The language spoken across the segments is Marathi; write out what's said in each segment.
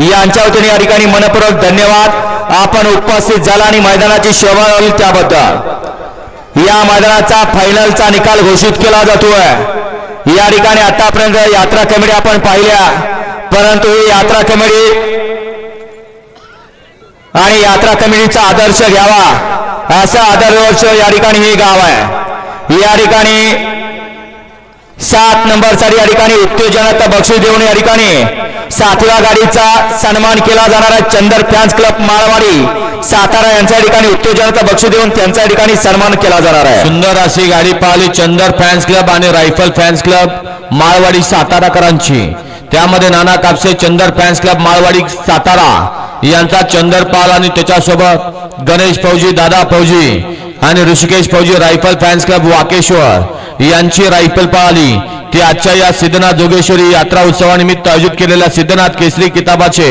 यांच्या वतीने या ठिकाणी मनपूर्वक धन्यवाद. आपण उपस्थित झाला आणि मैदानाची शोभा लावली त्याबद्दल. या मैदानाचा फायनलचा निकाल घोषित केला जातोय. या ठिकाणी आतापर्यंत यात्रा कमिटी आपण पाहिल्या. परंतु ही यात्रा कमिटी आणि यात्रा कमिटीचा आदर्श घ्यावा. असा आदर्श या ठिकाणी हे गाव आहे. या ठिकाणी सात नंबरचा या ठिकाणी उत्तेजनाचा बक्षीस देऊन या ठिकाणी सातव्या गाडीचा सन्मान केला जाणार आहे. Chandar fans club Malwadi. Satara यांच्या ठिकाणी उत्तेजनाचा बक्षीस देऊन त्यांच्या ठिकाणी सन्मान केला जाणार आहे. सुंदर अशी गाडी पाहिली चंदर फॅन्स क्लब आणि रायफल फॅन्स क्लब माळवाडी साताराकरांची. त्यामध्ये नाना कापसे चंदर फॅन्स क्लब माळवाडी सातारा. यांचा चंदर पाल आणि त्याच्यासोबत गणेश फौजी दादा फौजी आणि ऋषिकेश फौजी रायफल फॅन्स क्लब वाकेश्वर. यांची रायफल पाळली ती आजच्या या सिद्धनाथ जोगेश्वरी यात्रा उत्सवानिमित्त आयोजित केलेल्या सिद्धनाथ केसरी किताबाचे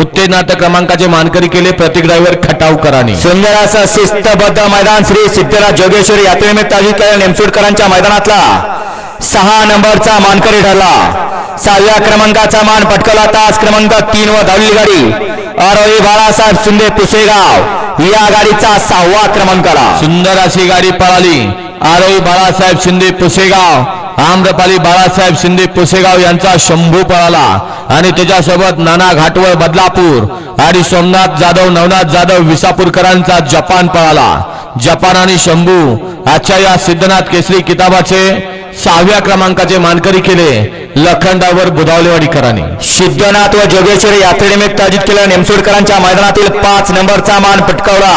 उत्तेजनार्थ क्रमांकाचे मानकरी केले प्रतीक ड्रायव्हर खटावकरांनी सुंदर असं शिस्तबद्ध मैदान श्री सिद्धराज जोगेश्वरी यात्रेनिमित्त आयोजित केलेल्या नेमसुडकरांच्या मैदानातला सहा नंबरचा मानकरी ठरला. सहाव्या क्रमांकाचा मान पटकवला तास क्रमांक तीन व धावली गाडी. आरोही बाळासाहेब शिंदे पुसेगाव. या गाडीचा सहावा क्रमांक आला. सुंदर अशी गाडी पळाली. आरई बाळासाहेब शिंदे पुसेगाव आम्रपाली बाळासाहेब शिंदे पुसेगाव यांचा शंभू पळाला आणि त्याच्यासोबत नाना घाटवळ बदलापूर आणि सोमनाथ जाधव नवनाथ जाधव विसापूरकरांचा जपान पळाला. जपान आणि शंभू आजच्या या सिद्धनाथ केसरी किताबाचे सहाव्या क्रमांकाचे मानकरी केले लखंडावर बुधावलेवाडीकरांनी. सिद्धनाथ व जोगेश्वरी यात्रेनिमित्त आयोजित केलेल्या नेमसोडकरांच्या मैदानातील पाच नंबरचा मान पटकावला.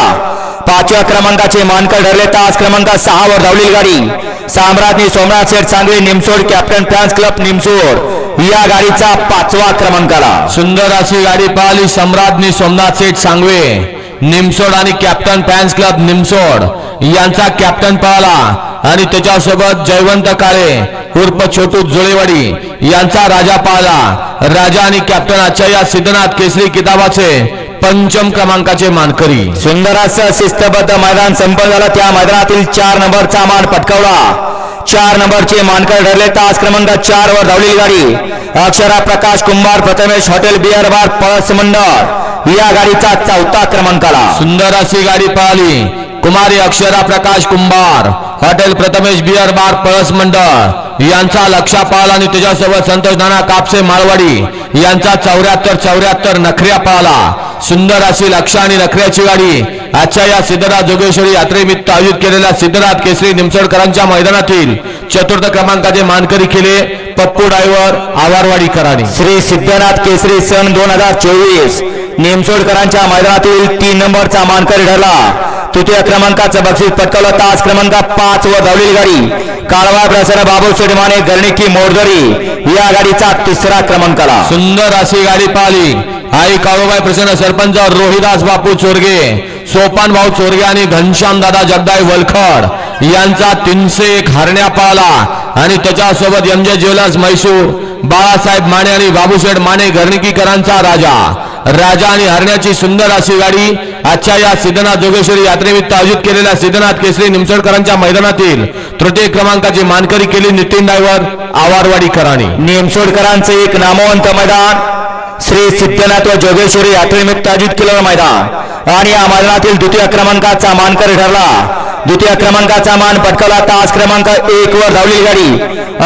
पाचव्या क्रमांकाचे मानकर ठरले. तास क्रमांक सहा वर धावलेली गाडी. Samradnyi Somnath Sheth Sangve Nimsod captain fans club Nimsod. या गाडीचा पाचवा क्रमांक आला सुंदर अशी गाडी पाहिली सम्राज्ञी सोमनाथ सेठ सांगवे निमसोड आणि कॅप्टन फॅन्स क्लब निमसोड. यांचा कॅप्टन पळाला आणि त्याच्यासोबत जयवंत काळे उर्फ छोटू जुळेवाडी यांचा राजा पाहला. राजा आणि कॅप्टन आजच्या या सिद्धनाथ केसरी किताबाचे पंचम क्रमांकाचे मानकरी. सुंदर असं शिस्तबद्ध मैदान संपन्न झालं. त्या मैदानातील चार नंबरचा मान पटकावला. चार नंबरचे मानकर ठरले. तास क्रमांक चार वर धावलेली गाडी. Akshara Prakash Kumbhar Prathamesh hotel beer bar Palas मंडळ. या गाडीचा चौथा क्रमांक आला सुंदर अशी गाडी पळाली Kumari Akshara Prakash Kumbhar hotel Prathamesh beer bar Palas मंडळ. यांचा लक्षा पाळला आणि तुझ्यासोबत संतोष नाना कापसे मालवाडी यांचा चौऱ्याहत्तर चौऱ्याहत्तर नखऱ्या पाळला सुंदर अशी लक्ष आणि नखऱ्याची गाडी. आजच्या या सिद्धनाथ जोगेश्वरी यात्रेनिमित्त आयोजित केलेल्या सिद्धनाथ केसरी निमसोडकरांच्या मैदानातील चतुर्थ क्रमांकाचे मानकरी केले पप्पू ड्रायव्हर आवारवाडीकरांनी. श्री सिद्धनाथ केसरी सन दोन हजार चोवीस नेमसोडकरांच्या मैदानातील तीन नंबरचा मानकरी ठरला. तृतीय क्रमांकाचं बक्षीस पटकावलं. तास क्रमांक पाच व धावलेली गाडी. काळवा प्रसन्न बाबू सोडमाने गर्णिकी मोरदरी या गाडीचा तिसरा क्रमांक आला सुंदर अशी गाडी पाहिली. आई काळूबाई प्रसन्न सरपंच रोहिदास बापू चोरगे सोपान भाऊ चोरगे आणि घनश्याम दादा जगदाई वलखड यांचा तीनशे एक हरण्या पाळला आणि त्याच्यासोबत एम जे ज्वेलर्स मैसूर बाळासाहेब माने आणि बाबूशेठ माने घरणिकीकरांचा राजा. राजा आणि हरण्याची सुंदर अशी गाडी आजच्या या सिद्धनाथ जोगेश्वरी यात्रेनिमित्त आयोजित केलेल्या सिद्धनाथ केसरी निमसोडकरांच्या मैदानातील तृतीय क्रमांकाची मानकरी केली नितीन डायव्हर आवारवाडीकरांनी नेमसोडकरांचे एक नामवंत मैदान. श्री सिद्धनाथ व जोगेश्वरी यात्रेनिमित्त आयोजित केलेलं मैदान. आणि या मैदानातील द्वितीय क्रमांकाचा मानकरी ठरला. द्वितीय क्रमांकाचा मान पटकावला तास क्रमांक एक वर धावली गाडी.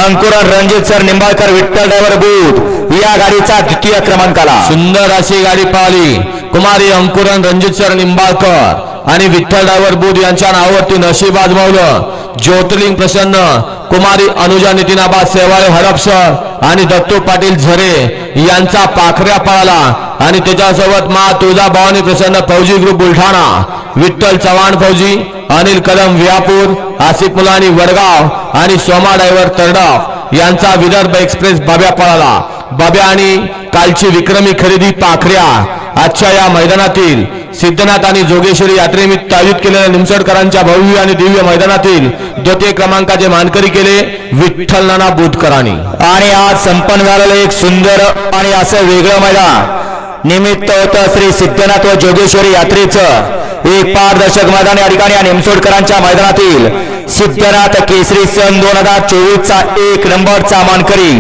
Ankur Ranjit sir Nimbalkar Vitthal driver booth. या गाडीचा द्वितीय क्रमांक आला सुंदर अशी गाडी पाहिली. कुमारी अंकुरन रणजित सर निंबाळकर आणि विठ्ठल ड्रायव्हर बुध यांच्या नावावरती नशीब आजमावलं. ज्योतिर्लिंग प्रसन्न. कुमारी अनुजा नितीनाबा सेवाळे हडपसर आणि दत्तू पाटील झरे यांचा पाखऱ्या पळाला. आणि त्याच्यासोबत मा तुळजा भवानी प्रसन्न फौजी ग्रुप बुलढाणा विठ्ठल चव्हाण फौजी अनिल कदम विहापूर आसिफ मुलानी वडगाव आणि सोमा डायव्हर तरडाव यांचा विदर्भ एक्सप्रेस बाब्या पळाला. बाब्या आणि कालची विक्रमी खरेदी पाखऱ्या आजच्या या मैदानातील सिद्धनाथ आणि जोगेश्वरी यात्रेनिमित्त आयोजित केलेल्या निमसडकरांच्या भव्य आणि दिव्य मैदानातील द्वितीय क्रमांकाचे मानकरी केले विठ्ठल नाना बुधकरांनी आणि आज संपन्न झालेलं एक सुंदर आणि असं वेगळं मैदान निमित्त होतं श्री सिद्धनाथ व जोगेश्वरी यात्रेचं. एक पारदर्शक मैदान या ठिकाणी या निमसोडकरांच्या मैदानातील सिद्धनाथ केसरी सन दोन हजार चोवीस चा एक नंबरचा मानकरी.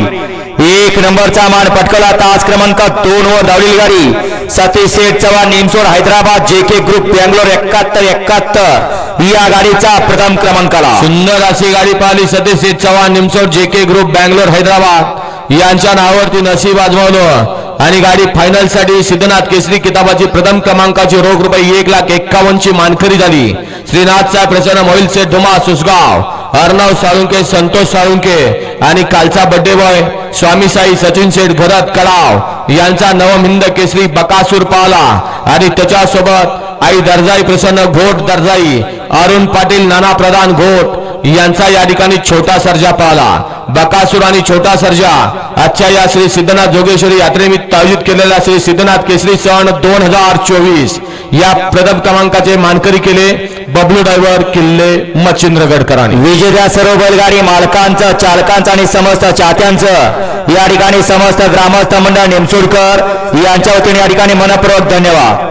एक नंबरचा मान पटकला तास क्रमांक दोन वर धावलेली गाडी. सतीश शेठ चव्हाण निमसोड हैदराबाद जे के ग्रुप बँगलोर एकाहत्तर एकाहत्तर. या गाडीचा प्रथम क्रमांकाला. सुंदर अशी गाडी पाहिली सतीश चव्हाण निमसोड जे के ग्रुप बँगलोर हैदराबाद. यांच्या नावावरती नशीब आजमावलं. आणि गाडी फायनलसाठी सिद्धनाथ केसरी किताबाची प्रथम क्रमांकाची रोख रुपये एक लाख एक्कावन्न ची मानकरी झाली. श्रीनाथ साहेब प्रसन्न मोहिल सेठ धुमा सुसगाव. अर्णव साळुंके संतोष साळुंके आणि कालचा बड्डे बॉय स्वामी साई सचिन शेठ भरत कडाव यांचा नवमिंद केसरी बकासूर पावला आणि त्याच्यासोबत आई दर्जाई प्रसन्न घोट दर्जाई अरुण पाटील नाना प्रधान घोट यांचा या ठिकाणी छोटा सर्जा पाहला बकासूर आणि छोटा सर्जा आजच्या या श्री सिद्धनाथ जोगेश्वरी यात्रेनिमित्त आयोजित केलेला श्री सिद्धनाथ केसरी सण दोन हजार चोवीस या प्रथम क्रमांकाचे मानकरी केले. बबलू डायव्हर किल्ले मच्छिंद्रगडकरांनी विजेत्या सर्व बैलगाडी मालकांचं चालकांचं आणि समस्त चाहत्यांचं या ठिकाणी समस्त ग्रामस्थ मंडळ निमसोडकर यांच्या वतीने या ठिकाणी मनपूर्वक धन्यवाद.